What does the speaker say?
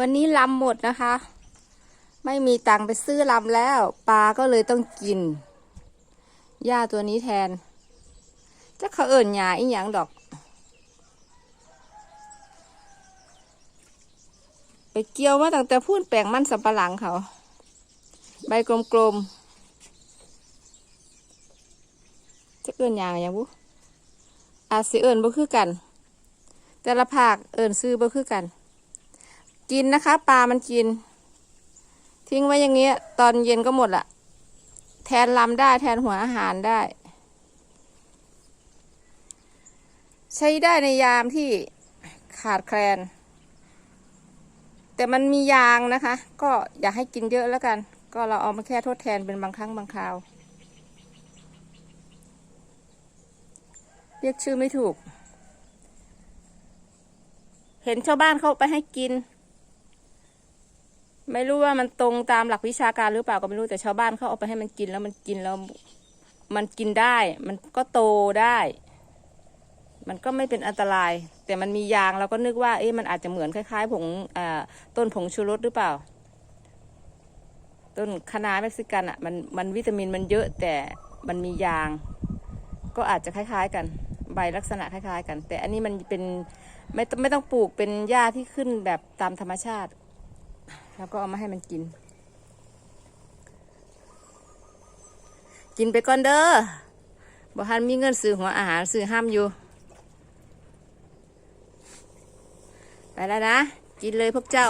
วันนี้ลำหมดนะคะ ไม่มีตังค์ไปซื้อลำแล้ว ปลาก็เลยต้องกินหญ้าตัวนี้แทนจะเขาเอิ่นหยาอีหยังดอก ไปเกี่ยวมาตั้งแต่พูนแปลงมันสับปะหลังเขา ใบกลมๆจะเอิ่นหยาอย่างบุอาจสิเอิ่นบ่คือกัน แต่ละภาคเอิ่นซื้อบ่คือกัน กินนะคะ ปลามันกิน ทิ้งไว้อย่างเงี้ย ตอนเย็นก็หมดละแทนลำได้แทนหัวอาหารได้ ใช้ได้ในยามที่ขาดแคลน แต่มันมียางนะคะ ก็อย่าให้กินเยอะแล้วกัน ก็เราเอามาแค่ทดแทนเป็นบางครั้งบางคราว เรียกชื่อไม่ถูก เห็นชาวบ้านเขาไปให้กิน ไม่รู้ว่ามันตรงตามหลักวิชาการหรือเปล่าก็ไม่รู้แต่ชาวบ้านเขาเอาไปให้มันกินแล้วมันกินแล้วมันกินได้ มันก็โตได้ มันก็ไม่เป็นอันตราย แต่มันมียางเราก็นึกว่าเอ๊ะมันอาจจะเหมือนคล้ายๆผงต้นผงชูรสหรือเปล่า ต้นคะน้าเม็กซิกันอะมันมันวิตามินมันเยอะแต่มันมียาง ก็อาจจะคล้าย ๆ กัน ใบลักษณะคล้าย ๆ กัน แต่อันนี้มันเป็นไม่ต้องไม่ต้องปลูกเป็นหญ้าที่ขึ้นแบบตามธรรมชาติ แล้วก็เอามาให้มันกิน กินไปก่อนเด้อบ่ทันมีเงินซื้อหัวอาหารซื้อห้ามอยู่ ไปแล้วนะ กินเลยพวกเจ้า